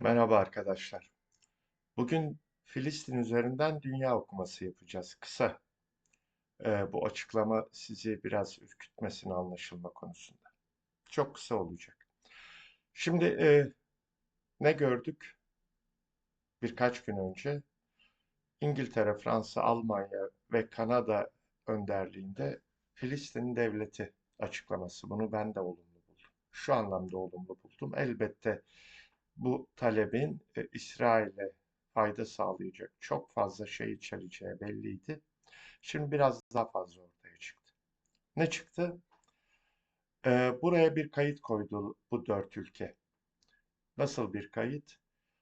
Merhaba arkadaşlar. Bugün Filistin üzerinden dünya okuması yapacağız. Kısa. Ee, bu açıklama sizi biraz ürkütmesin anlaşılma konusunda. Çok kısa olacak. Şimdi e, ne gördük? Birkaç gün önce İngiltere, Fransa, Almanya ve Kanada önderliğinde Filistin devleti açıklaması. Bunu ben de olumlu buldum. Şu anlamda olumlu buldum. Elbette bu talebin e, İsrail'e fayda sağlayacak çok fazla şey içereceği belliydi. Şimdi biraz daha fazla ortaya çıktı. Ne çıktı? Ee, buraya bir kayıt koydu bu dört ülke. Nasıl bir kayıt?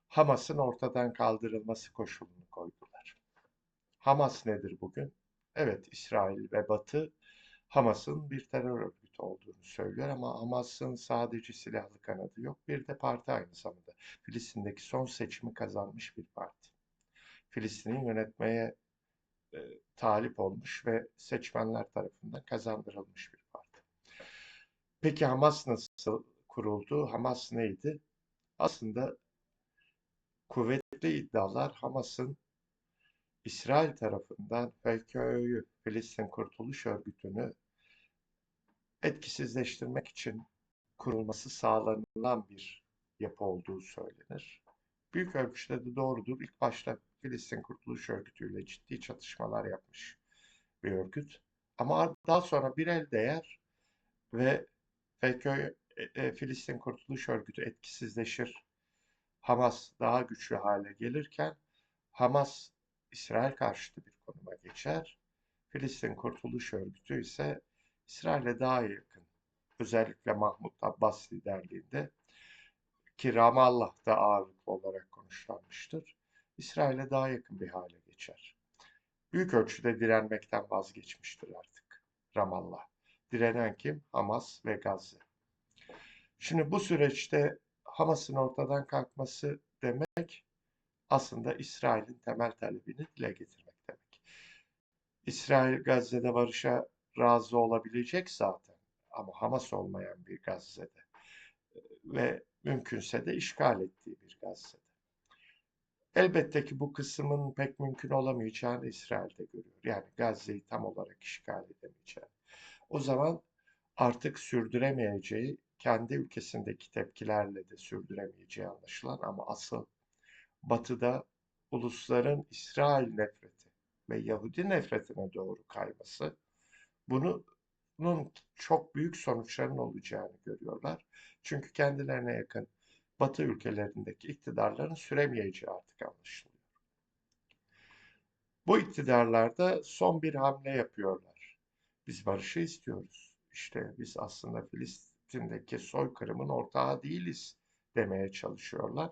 Hamas'ın ortadan kaldırılması koşulunu koydular. Hamas nedir bugün? Evet, İsrail ve Batı Hamas'ın bir terör örgütü olduğunu söylüyor ama Hamas'ın sadece silahlı kanadı yok. Bir de parti aynı zamanda. Filistin'deki son seçimi kazanmış bir parti. Filistin'i yönetmeye e, talip olmuş ve seçmenler tarafından kazandırılmış bir parti. Peki Hamas nasıl kuruldu? Hamas neydi? Aslında kuvvetli iddialar Hamas'ın İsrail tarafından PKK'yı, Filistin Kurtuluş Örgütü'nü etkisizleştirmek için kurulması sağlanılan bir yapı olduğu söylenir. Büyük ölçüde de doğrudur. İlk başta Filistin Kurtuluş Örgütü ile ciddi çatışmalar yapmış bir örgüt. Ama daha sonra bir el değer ve FK, e, e, Filistin Kurtuluş Örgütü etkisizleşir. Hamas daha güçlü hale gelirken Hamas İsrail karşıtı bir konuma geçer. Filistin Kurtuluş Örgütü ise İsrail'e daha yakın. Özellikle Mahmut Abbas liderliğinde ki Ramallah'ta ağırlıklı olarak konuşlanmıştır. İsrail'e daha yakın bir hale geçer. Büyük ölçüde direnmekten vazgeçmiştir artık Ramallah. Direnen kim? Hamas ve Gazze. Şimdi bu süreçte Hamas'ın ortadan kalkması demek aslında İsrail'in temel talebini dile getirmek demek. İsrail Gazze'de barışa razı olabilecek zaten ama Hamas olmayan bir Gazze'de ve mümkünse de işgal ettiği bir Gazze'de. Elbette ki bu kısmın pek mümkün olamayacağını İsrail'de görüyor. Yani Gazze'yi tam olarak işgal edemeyeceğini. O zaman artık sürdüremeyeceği, kendi ülkesindeki tepkilerle de sürdüremeyeceği anlaşılan ama asıl Batı'da ulusların İsrail nefreti ve Yahudi nefretine doğru kayması bunun çok büyük sonuçların olacağını görüyorlar. Çünkü kendilerine yakın Batı ülkelerindeki iktidarların süremeyeceği artık anlaşılıyor. Bu iktidarlarda son bir hamle yapıyorlar. Biz barışı istiyoruz. İşte biz aslında Filistin'deki soykırımın ortağı değiliz demeye çalışıyorlar.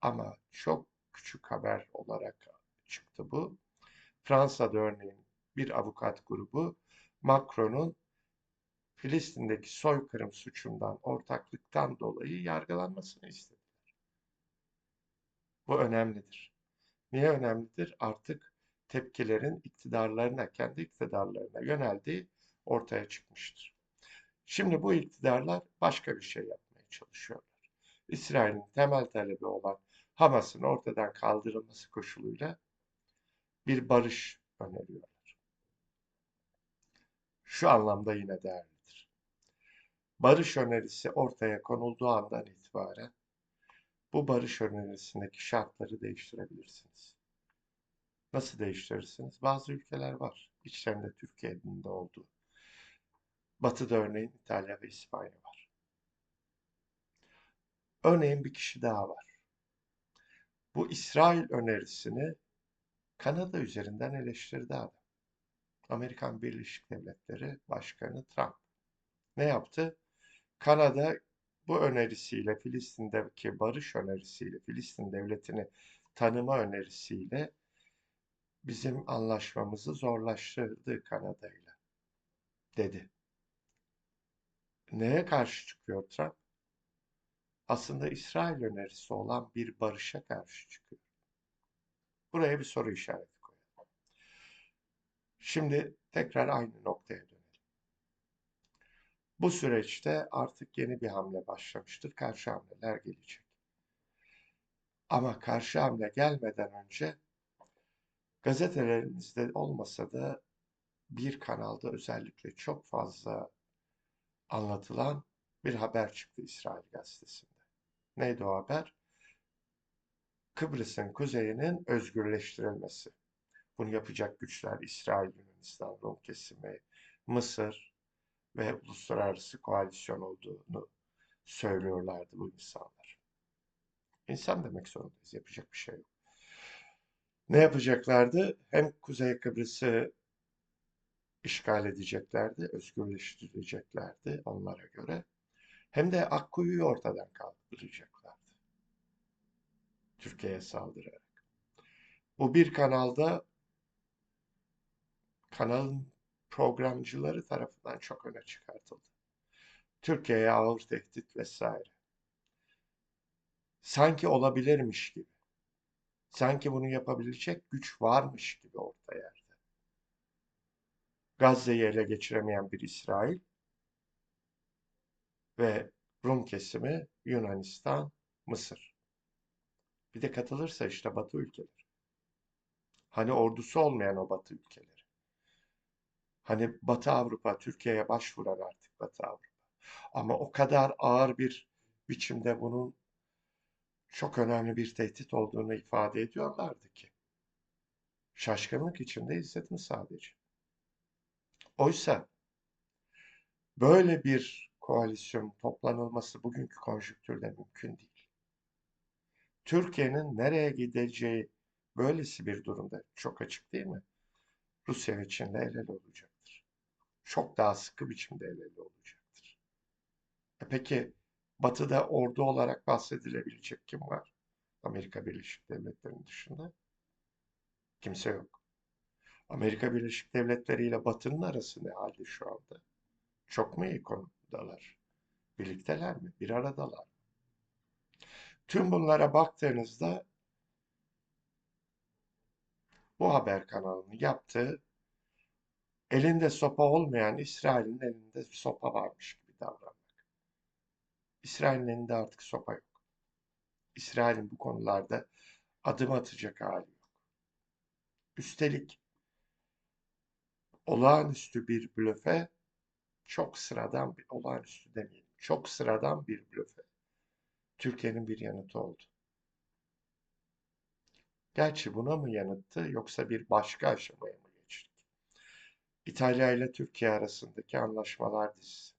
Ama çok küçük haber olarak çıktı bu. Fransa'da örneğin bir avukat grubu Macron'un Filistin'deki soykırım suçundan, ortaklıktan dolayı yargılanmasını istediler. Bu önemlidir. Niye önemlidir? Artık tepkilerin iktidarlarına, kendi iktidarlarına yöneldiği ortaya çıkmıştır. Şimdi bu iktidarlar başka bir şey yapmaya çalışıyorlar. İsrail'in temel talebi olan Hamas'ın ortadan kaldırılması koşuluyla bir barış öneriyor şu anlamda yine değerlidir. Barış önerisi ortaya konulduğu andan itibaren bu barış önerisindeki şartları değiştirebilirsiniz. Nasıl değiştirirsiniz? Bazı ülkeler var. İçlerinde Türkiye'nin de olduğu. Batı'da örneğin İtalya ve İspanya var. Örneğin bir kişi daha var. Bu İsrail önerisini Kanada üzerinden eleştirdi adam. Amerikan Birleşik Devletleri Başkanı Trump. Ne yaptı? Kanada bu önerisiyle Filistin'deki barış önerisiyle Filistin devletini tanıma önerisiyle bizim anlaşmamızı zorlaştırdı Kanada ile dedi. Neye karşı çıkıyor Trump? Aslında İsrail önerisi olan bir barışa karşı çıkıyor. Buraya bir soru işareti Şimdi tekrar aynı noktaya dönelim. Bu süreçte artık yeni bir hamle başlamıştır. Karşı hamleler gelecek. Ama karşı hamle gelmeden önce gazetelerimizde olmasa da bir kanalda özellikle çok fazla anlatılan bir haber çıktı İsrail gazetesinde. Neydi o haber? Kıbrıs'ın kuzeyinin özgürleştirilmesi. Bunu yapacak güçler İsrail, Yunanistan, Rum kesimi, Mısır ve uluslararası koalisyon olduğunu söylüyorlardı bu insanlar. İnsan demek zorundayız. Yapacak bir şey yok. Ne yapacaklardı? Hem Kuzey Kıbrıs'ı işgal edeceklerdi, özgürleştireceklerdi onlara göre. Hem de Akkuyu'yu ortadan kaldıracaklardı. Türkiye'ye saldırarak. Bu bir kanalda kanalın programcıları tarafından çok öne çıkartıldı. Türkiye'ye ağır tehdit vesaire. Sanki olabilirmiş gibi. Sanki bunu yapabilecek güç varmış gibi orta yerde. Gazze'yi ele geçiremeyen bir İsrail ve Rum kesimi Yunanistan, Mısır. Bir de katılırsa işte Batı ülkeleri. Hani ordusu olmayan o Batı ülkeleri. Hani Batı Avrupa, Türkiye'ye başvuran artık Batı Avrupa. Ama o kadar ağır bir biçimde bunun çok önemli bir tehdit olduğunu ifade ediyorlardı ki. Şaşkınlık içinde izledim sadece. Oysa böyle bir koalisyon toplanılması bugünkü konjüktürde mümkün değil. Türkiye'nin nereye gideceği böylesi bir durumda çok açık değil mi? Rusya ve Çin'le el ele olacaktır. Çok daha sıkı biçimde el ele olacaktır. E peki Batı'da ordu olarak bahsedilebilecek kim var? Amerika Birleşik Devletleri'nin dışında. Kimse yok. Amerika Birleşik Devletleri ile Batı'nın arası ne halde şu anda? Çok mu iyi konudalar? Birlikteler mi? Bir aradalar. Tüm bunlara baktığınızda bu haber kanalının yaptığı elinde sopa olmayan İsrail'in elinde sopa varmış gibi davranmak. İsrail'in elinde artık sopa yok. İsrail'in bu konularda adım atacak hali yok. Üstelik olağanüstü bir blöfe çok sıradan bir olağanüstü demeyelim. Çok sıradan bir blöfe. Türkiye'nin bir yanıtı oldu. Gerçi buna mı yanıttı yoksa bir başka aşamaya mı? İtalya ile Türkiye arasındaki anlaşmalar dizisi.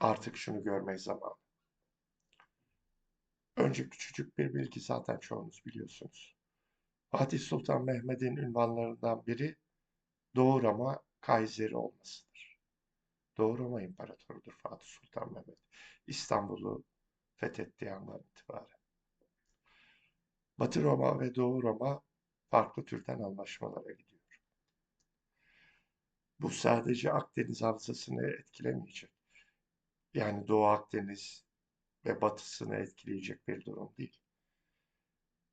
Artık şunu görmek zamanı. Önce küçücük bir bilgi zaten çoğunuz biliyorsunuz. Fatih Sultan Mehmet'in ünvanlarından biri Doğu Roma Kayseri olmasıdır. Doğu Roma İmparatorudur Fatih Sultan Mehmet. İstanbul'u fethettiği andan itibaren. Batı Roma ve Doğu Roma farklı türden anlaşmalara gidiyor. Bu sadece Akdeniz havzasını etkilemeyecek. Yani Doğu Akdeniz ve batısını etkileyecek bir durum değil.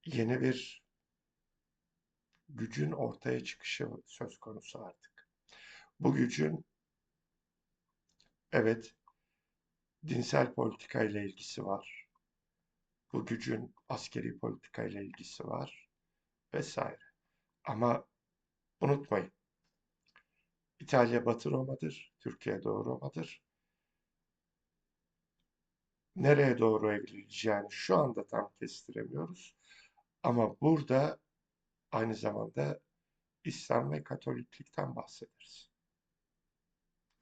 Yeni bir gücün ortaya çıkışı söz konusu artık. Bu gücün evet dinsel politika ile ilgisi var. Bu gücün askeri politika ile ilgisi var vesaire. Ama unutmayın. İtalya Batı Roma'dır, Türkiye Doğu Roma'dır. Nereye doğru evrileceğini şu anda tam kestiremiyoruz. Ama burada aynı zamanda İslam ve Katoliklikten bahsederiz.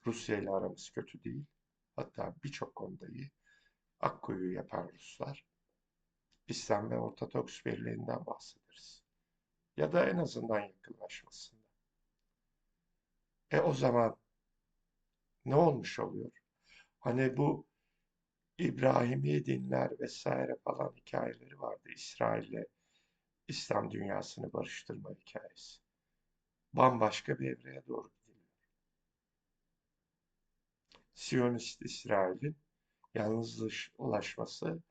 Rusya ile aramız kötü değil. Hatta birçok konuda iyi. Akkuyu yapan Ruslar. İslam ve Ortodoks Birliği'nden bahsederiz. Ya da en azından yakınlaşmasından. E o zaman ne olmuş oluyor? Hani bu İbrahimi dinler vesaire falan hikayeleri vardı. İsrail'le İslam dünyasını barıştırma hikayesi. Bambaşka bir evreye doğru gidiyor. Siyonist İsrail'in yalnızlaşması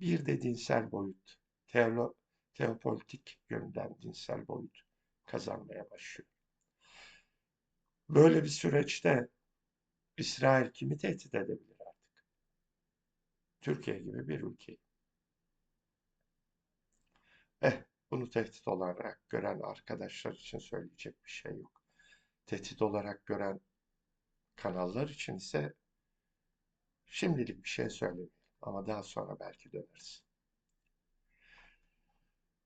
bir de dinsel boyut, teolo, teopolitik yönden dinsel boyut kazanmaya başlıyor. Böyle bir süreçte İsrail kimi tehdit edebilir artık? Türkiye gibi bir ülkeyi. Eh, bunu tehdit olarak gören arkadaşlar için söyleyecek bir şey yok. Tehdit olarak gören kanallar için ise şimdilik bir şey söylemeyelim ama daha sonra belki döneriz.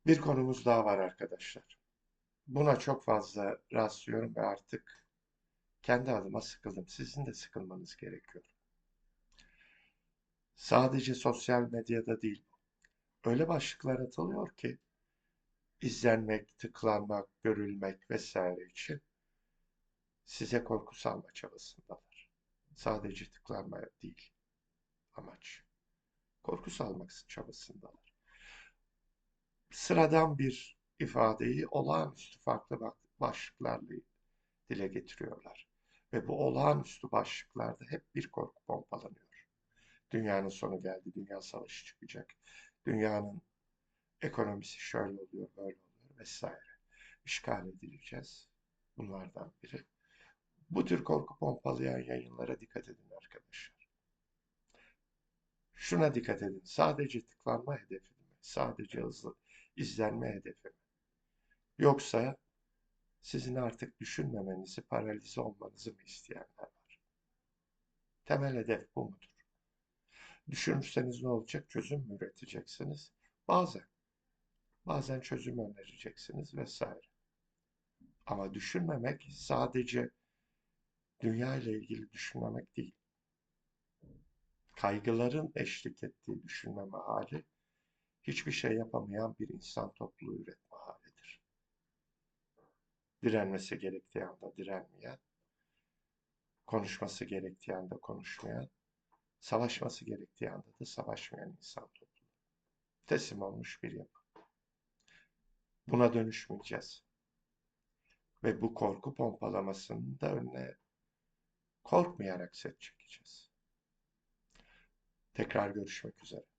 Bir konumuz daha var arkadaşlar. Buna çok fazla rastlıyorum ve artık kendi adıma sıkıldım. Sizin de sıkılmanız gerekiyor. Sadece sosyal medyada değil. Öyle başlıklar atılıyor ki izlenmek, tıklanmak, görülmek vesaire için size korku salma çabasındalar. Sadece tıklanmaya değil amaç. Korku salmak çabasındalar. Sıradan bir ifadeyi olağanüstü farklı başlıklarla dile getiriyorlar. Ve bu olağanüstü başlıklarda hep bir korku pompalanıyor. Dünyanın sonu geldi, dünya savaşı çıkacak. Dünyanın ekonomisi şöyle oluyor, böyle oluyor vesaire. İşgal edileceğiz. Bunlardan biri. Bu tür korku pompalayan yayınlara dikkat edin arkadaşlar. Şuna dikkat edin. Sadece tıklanma hedefi mi? Sadece hızlı izlenme hedefi mi? Yoksa sizin artık düşünmemenizi, paralize olmanızı mı isteyenler var? Temel hedef bu mudur? Düşünürseniz ne olacak? Çözüm mü üreteceksiniz? Bazen. Bazen çözüm önereceksiniz vesaire. Ama düşünmemek sadece dünya ile ilgili düşünmemek değil. Kaygıların eşlik ettiği düşünmeme hali hiçbir şey yapamayan bir insan topluluğu halidir. Direnmesi gerektiği anda direnmeyen, konuşması gerektiği anda konuşmayan, savaşması gerektiği anda da savaşmayan insan topluluğu. Teslim olmuş bir yapı. Buna dönüşmeyeceğiz. Ve bu korku pompalamasının da önüne korkmayarak set çekeceğiz. Tekrar görüşmek üzere.